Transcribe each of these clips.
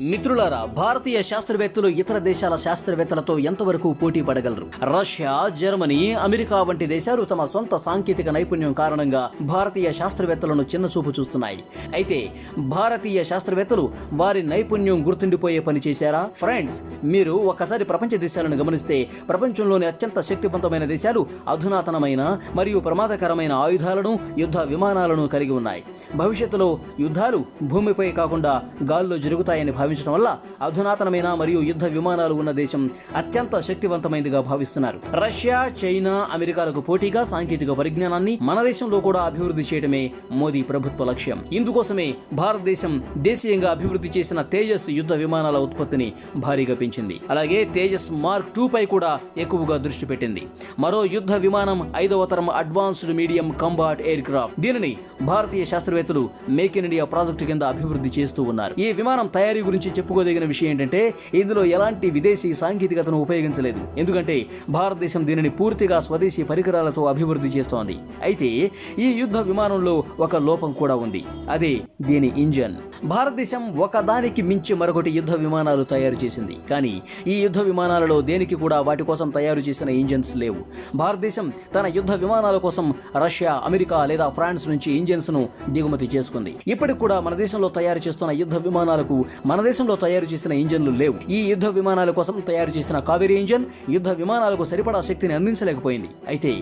మిత్రులారా భారతీయ శాస్త్రవేత్తలు ఇతర దేశాల శాస్త్రవేత్తలతో ఎంతవరకు పోటీ పడగలరు? రష్యా జర్మనీ అమెరికా వంటి దేశాలు తమ సొంత సాంకేతిక నైపుణ్యం కారణంగా భారతీయ శాస్త్రవేత్తలను చిన్నచూపు చూస్తున్నాయి. అయితే భారతీయ శాస్త్రవేత్తలు వారి నైపుణ్యం గుర్తుండిపోయే పని చేశారా? ఫ్రెండ్స్ మీరు ఒక్కసారి ప్రపంచ దేశాలను గమనిస్తే ప్రపంచంలోని అత్యంత శక్తివంతమైన దేశాలు అధునాతనమైన మరియు ప్రమాదకరమైన ఆయుధాలను యుద్ధ విమానాలను కలిగి ఉన్నాయి. భవిష్యత్తులో యుద్ధాలు భూమిపై కాకుండా గాల్లో జరుగుతాయని భావించడం వల్ల అధునాతనమైన మరియు యుద్ధ విమానాలు ఉన్న దేశం అత్యంత శక్తివంతమైనదిగా భావిస్తున్నారు. రష్యా చైనా అమెరికాలకు పోటీగా సాంకేతిక పరిజ్ఞానాన్ని మన దేశంలో కూడా అభివృద్ధి చేయడమే మోదీ ప్రభుత్వ లక్ష్యం. ఇందుకోసమే భారతదేశం దేశీయంగా అభివృద్ధి చేసిన తేజస్ యుద్ధ విమానాల ఉత్పత్తిని భారీగా పెంచింది. అలాగే తేజస్ మార్క్ టూ పై కూడా ఎక్కువగా దృష్టి పెట్టింది. మరో యుద్ధ విమానం ఐదవ తరం advanced medium combat aircraft దీనిని భారతీయ శాస్త్రవేత్తలు మేక్ ఇన్ ఇండియా ప్రాజెక్టు కింద అభివృద్ధి చేస్తూ ఉన్నారు. ఈ విమానం తయారీ గురించి చెప్పుకోదగిన విషయం ఏంటంటే ఇందులో ఎలాంటి విదేశీ సాంకేతికతను ఉపయోగించలేదు. ఎందుకంటే భారతదేశం దీనిని పూర్తిగా స్వదేశీ పరికరాలతో అభివృద్ధి చేస్తోంది. అయితే ఈ యుద్ధ విమానంలో ఒక లోపం కూడా ఉంది. అదే దీని ఇంజన్. భారతదేశం ఒకదానికి మించి మరొకటి యుద్ధ విమానాలు తయారు చేసింది. కానీ ఈ యుద్ధ విమానాలలో దేనికి కూడా వాటి కోసం తయారు చేసిన ఇంజన్స్ లేవు. భారతదేశం తన యుద్ధ విమానాల కోసం రష్యా అమెరికా లేదా ఫ్రాన్స్ నుంచి ఇంజన్స్ను దిగుమతి చేసుకుంది. ఇప్పటికి కూడా మన దేశంలో తయారు చేస్తున్న యుద్ధ విమానాలకు మన దేశంలో తయారు చేసిన ఇంజన్లు లేవు. ఈ యుద్ధ విమానాల కోసం తయారు చేసిన కావేరీ ఇంజన్ యుద్ధ విమానాలకు సరిపడా శక్తిని అందించలేకపోయింది. అయితే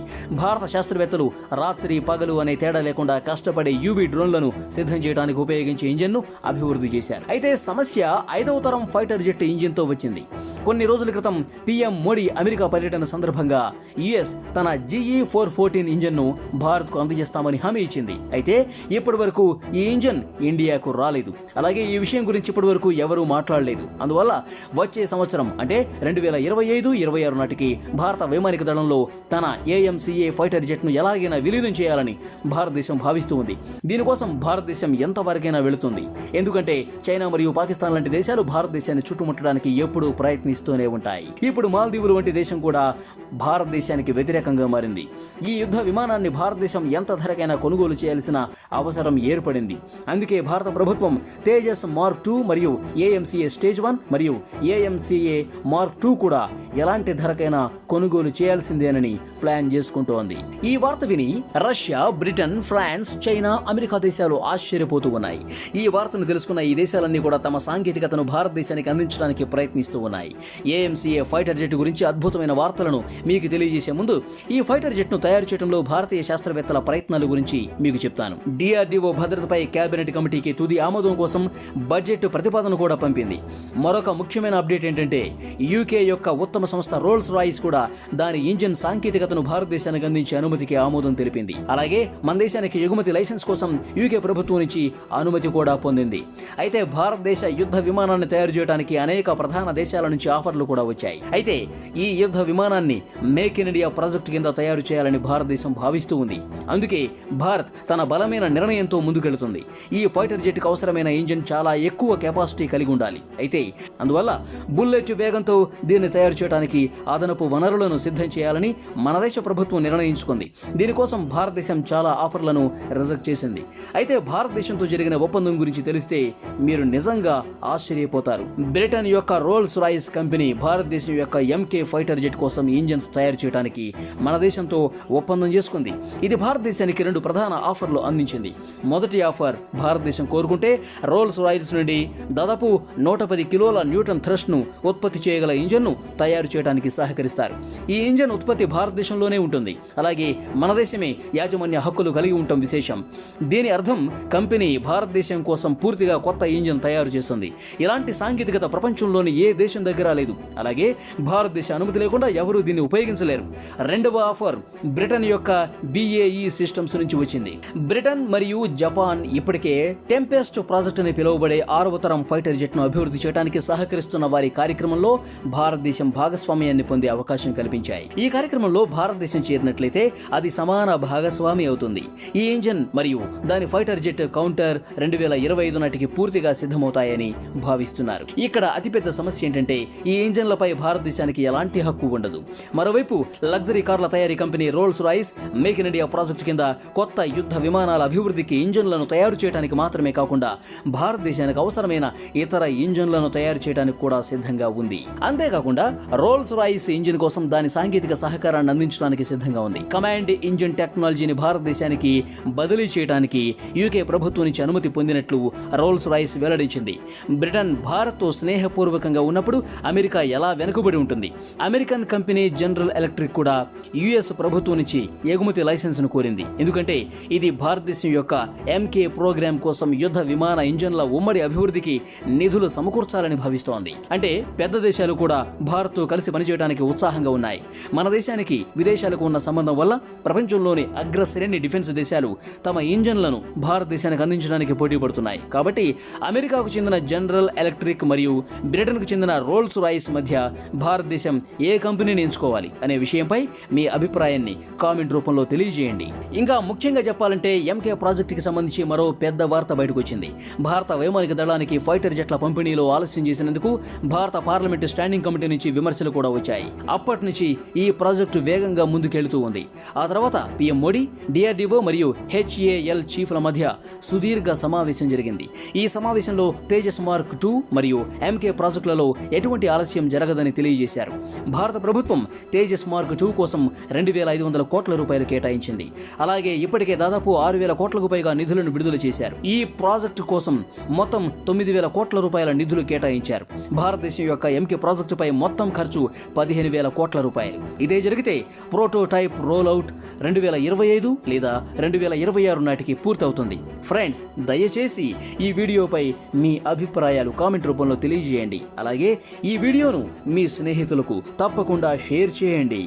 భారత శాస్త్రవేత్తలు రాత్రి పగలు అనే తేడా లేకుండా కష్టపడే యూవీ డ్రోన్లను సిద్ధం చేయడానికి ఉపయోగించే ఇంజన్ను అభివృద్ధి చేశారు. అయితే సమస్య ఐదవ తరం ఫైటర్ జెట్ ఇంజిన్తో వచ్చింది. కొన్ని రోజుల క్రితం పీఎం మోడీ అమెరికా పర్యటన సందర్భంగా యుఎస్ తన జీఈ ఫోర్ ఫోర్టీన్ ఇంజన్ను భారత్కు అందజేస్తామని హామీ ఇచ్చింది. అయితే ఇప్పటి వరకు ఈ ఇంజన్ ఇండియాకు రాలేదు. అలాగే ఈ విషయం గురించి ఇప్పటి వరకు ఎవరూ మాట్లాడలేదు. అందువల్ల వచ్చే సంవత్సరం అంటే రెండు వేల ఇరవై ఐదు ఇరవై ఆరు నాటికి భారత వైమానిక దళంలో తన ఏఎంసీఏ ఫైటర్ జెట్ను ఎలాగైనా విలీనం చేయాలని భారతదేశం భావిస్తూ ఉంది. దీనికోసం భారతదేశం ఎంతవరకైనా వెళుతుంది. ఎందుకంటే చైనా మరియు పాకిస్తాన్ లాంటి దేశాలు భారతదేశాన్ని చుట్టుముట్టడానికి ఎప్పుడూ ప్రయత్నిస్తూనే ఉంటాయి. ఇప్పుడు మాల్దీవులు వంటి దేశం కూడా భారతదేశానికి వ్యతిరేకంగా మారింది. ఈ యుద్ధ విమానాన్ని భారతదేశం ఎంత ధరకైనా కొనుగోలు చేయాల్సిన అవసరం ఏర్పడింది. అందుకే భారత ప్రభుత్వం తేజస్ మార్క్ టూ మరియు ఏఎంసీఏ స్టేజ్ వన్ మరియు ఏఎంసీఏ మార్క్ టూ కూడా ఎలాంటి ధరకైనా కొనుగోలు చేయాల్సిందేనని ప్లాన్ చేసుకుంటోంది. ఈ వార్త విని Russia Britain France China America దేశాలు ఆశ్చర్యపోతూ ఉన్నాయి. ఈ వార్తను తెలుసుకున్న ఈ దేశాలన్నీ కూడా తమ సాంకేతికతను భారతదేశానికి అందించడానికి ప్రయత్నిస్తూ ఉన్నాయి. ఏఎంసీఏ ఫైటర్ జెట్ గురించి అద్భుతమైన వార్తలను మీకు తెలియజేసే ముందు ఈ ఫైటర్ జెట్ను తయారు చేయడంలో భారతీయ శాస్త్రవేత్తల ప్రయత్నాల గురించి మీకు చెప్తాను. డిఆర్డీఓ భద్రతపై కేబినెట్ కమిటీకి తుది ఆమోదం కోసం బడ్జెట్ ప్రతిపాదన కూడా పంపింది. మరొక ముఖ్యమైన అప్డేట్ ఏంటంటే యూకే యొక్క ఉత్తమ సంస్థ రోల్స్ రాయిస్ కూడా దాని ఇంజిన్ సాంకేతికతను భారతదేశానికి అందించే అనుమతికి ఆమోదం తెలిపింది. అలాగే మన దేశానికి ఎగుమతి లైసెన్స్ కోసం యూకే ప్రభుత్వం నుంచి అనుమతి కూడా పొందింది. అయితే భారతదేశ యుద్ధ విమానాన్ని తయారు చేయడానికి అనేక ప్రధాన దేశాల నుంచి ఆఫర్లు కూడా వచ్చాయి. అయితే ఈ యుద్ధ విమానాన్ని మేక్ ఇన్ ఇండియా ప్రాజెక్టు కింద తయారు చేయాలని భారతదేశం భావిస్తూ ఉంది. అందుకే భారత్ తన బలమైన నిర్ణయంతో ముందుకెళ్తుంది. ఈ ఫైటర్ జెట్కి అవసరమైన ఇంజిన్ చాలా ఎక్కువ కెపాసిటీ కలిగి ఉండాలి. అయితే అందువల్ల బుల్లెట్ వేగంతో దీన్ని తయారు చేయడానికి అదనపు వనరులను సిద్ధం చేయాలని మన దేశ ప్రభుత్వం నిర్ణయించుకుంది. దీనికోసం భారతదేశం చాలా ఆఫర్లను రిజెక్ట్ చేసింది. అయితే భారతదేశంతో జరిగిన ఒప్పందం గురించి తెలిస్తే మీరు నిజంగా ఆశ్చర్యపోతారు. బ్రిటన్ యొక్క రోల్స్ రాయిస్ కంపెనీ భారతదేశం యొక్క ఎంకే ఫైటర్ జెట్ కోసం ఇంజిన్స్ తయారు చేయడానికి మన దేశంతో ఒప్పందం చేసుకుంది. ఇది భారతదేశానికి రెండు ప్రధాన ఆఫర్లు అందించింది. మొదటి ఆఫర్ భారతదేశం కోరుకుంటే రోల్స్ రాయిల్స్ నుండి దాదాపు నూట పది కిలోల న్యూటన్ థ్రస్ట్ను ఉత్పత్తి చేయగల ఇంజన్ను తయారు చేయడానికి సహకరిస్తారు. ఈ ఇంజన్ ఉత్పత్తి భారతదేశంలోనే ఉంటుంది. అలాగే మన దేశమే యాజమాన్య హక్కులు కలిగి ఉండటం విశేషం. దీని అర్థం కంపెనీ భారతదేశం కోసం పూర్తిగా కొత్త ఇంజన్ తయారు చేస్తుంది. ఇలాంటి సాంకేతికత ప్రపంచంలోని ఏ దేశం దగ్గర లేదు. అలాగే భారతదేశ అనుమతి లేకుండా ఎవరూ దీన్ని ఉపయోగించలేరు. రెండవ ఆఫర్ బ్రిటన్ యొక్క బిఏఈ సిస్టమ్స్ నుంచి వచ్చింది. బ్రిటన్ మరియు జపాన్ ఇప్పటికే టెంపెస్ట్ ప్రాజెక్ట్ అని పిలువబడే ఆరవ తరం ఫైటర్ జెట్ను అభివృద్ధి చేయడానికి సహకరిస్తున్న వారి కార్యక్రమంలో భారతదేశం భాగస్వామ్యాన్ని పొందే అవకాశం కల్పించాయి. ఈ కార్యక్రమంలో భారతదేశం చేరినట్లయితే అది సమాన భాగస్వామి అవుతుంది. ఈ ఇంజన్ మరియు దాని ఫైటర్ జెట్ కౌంటర్ రెండు వేల ఇరవై ఐదు నాటికి పూర్తిగా సిద్ధమవుతాయని భావిస్తున్నారు. ఇక్కడ అతిపెద్ద సమస్య ఏంటంటే ఈ ఇంజన్లపై భారతదేశానికి ఎలాంటి హక్కు ఉండదు. మరోవైపు లగ్జరీ కార్ల తయారీ company Rolls Royce make in India project కింద కొత్త యుద్ధ విమానాల అభివృద్ధికి ఇంజన్లను తయారు చేయడానికి మాత్రమే కాకుండా భారతదేశానికి అవసరమైన ఇతర ఇంజన్లను తయారు చేయడానికి కూడా సిద్ధంగా ఉంది. అంతేకాకుండా రోల్స్ రాయిస్ ఇంజిన్ కోసం దాని సాంకేతిక సహకారాన్ని అందించడానికి సిద్ధంగా ఉంది. కమాండ్ ఇంజిన్ టెక్నాలజీని భారతదేశానికి బదిలీ చేయడానికి యూకే ప్రభుత్వం నుంచి అనుమతి పొందినట్లు రోల్స్ రాయిస్ వెల్లడించింది. బ్రిటన్ భారత్తో స్నేహపూర్వకంగా ఉన్నప్పుడు అమెరికా ఎలా వెనుకబడి ఉంటుంది? అమెరికన్ కంపెనీ జనరల్ ఎలక్ట్రిక్ కూడా యుఎస్ ప్రభుత్వం నుంచి ఎగుమతి లైసెన్స్ను కోరింది. ఎందుకంటే ఇది భారతదేశం యొక్క ఎంకే ప్రోగ్రాం కోసం యుద్ధ విమాన ఇంజన్ల ఉమ్మడి అభివృద్ధికి నిధులు సమకూర్చాలని భావిస్తోంది. అంటే పెద్ద దేశాలు కూడా భారత్తో కలిసి పనిచేయడానికి ఉత్సాహంగా ఉన్నాయి. మన దేశానికి విదేశాలకు ఉన్న సంబంధం వల్ల ప్రపంచంలోని అగ్రశ్రేణి డిఫెన్స్ దేశాలు తమ ఇంజన్లను భారతదేశానికి అందించడానికి పోటీ పడుతున్నాయి. కాబట్టి అమెరికాకు చెందిన జనరల్ ఎలక్ట్రిక్ మరియు బ్రిటన్కు చెందిన రోల్స్ రాయిస్ మధ్య భారతదేశం ఏ కంపెనీని ఎంచుకోవాలి అనే విషయంపై మీ అభిప్రాయాన్ని కామెంట్ రూపంలో తెలియజేయండి. ఇంకా ముఖ్యంగా చెప్పాలంటే ఎంకే ప్రాజెక్టుకి సంబంధించి మరో పెద్ద వార్త బయటకు వచ్చింది భారత వైమానిక దళానికి ఫైటర్ జట్ల పంపిణీలో ఆలస్యం చేసినందుకు భారత పార్లమెంటు స్టాండింగ్ కమిటీ నుంచి విమర్శలు కూడా వచ్చాయి. అప్పటి నుంచి ఈ ప్రాజెక్టు వేగంగా ముందుకెళ్తూ ఉంది. ఆ తర్వాత పీఎం మోడీ డిఆర్డీఓ మరియు హెచ్ఏఎల్ చీఫ్ల మధ్య సుదీర్ఘ సమావేశం జరిగింది. ఈ సమావేశంలో తేజస్ మార్క్ టూ మరియు ఎంకే ప్రాజెక్టులలో ఎటువంటి ఆలస్యం జరగదని తెలియజేశారు. భారత ప్రభుత్వం తేజస్ మార్క్ టూ కోసం రెండు వేల ఐదు వందల కోట్ల రూపాయలు కేటాయించింది. అలాగే ఇప్పటికే దాదాపు ఆరు వేల కోట్లకు పైగా నిధులను విడుదల చేశారు. ఈ ప్రాజెక్టు కోసం మొత్తం తొమ్మిది వేల కోట్ల రూపాయల నిధులు కేటాయించారు. భారతదేశం యొక్క ఎంకే ప్రాజెక్టుపై మొత్తం ఖర్చు పదిహేను వేల కోట్ల రూపాయలు. ఇదే జరిగితే ప్రోటోటైప్ రోల్అవుట్ రెండు వేల ఇరవై ఐదు లేదా రెండు వేల ఇరవై ఆరు నాటికి పూర్తవుతుంది. ఫ్రెండ్స్ దయచేసి ఈ వీడియోపై మీ అభిప్రాయాలు కామెంట్ రూపంలో తెలియజేయండి. అలాగే ఈ వీడియోను మీ స్నేహితులకు తప్పకుండా షేర్ చేయండి.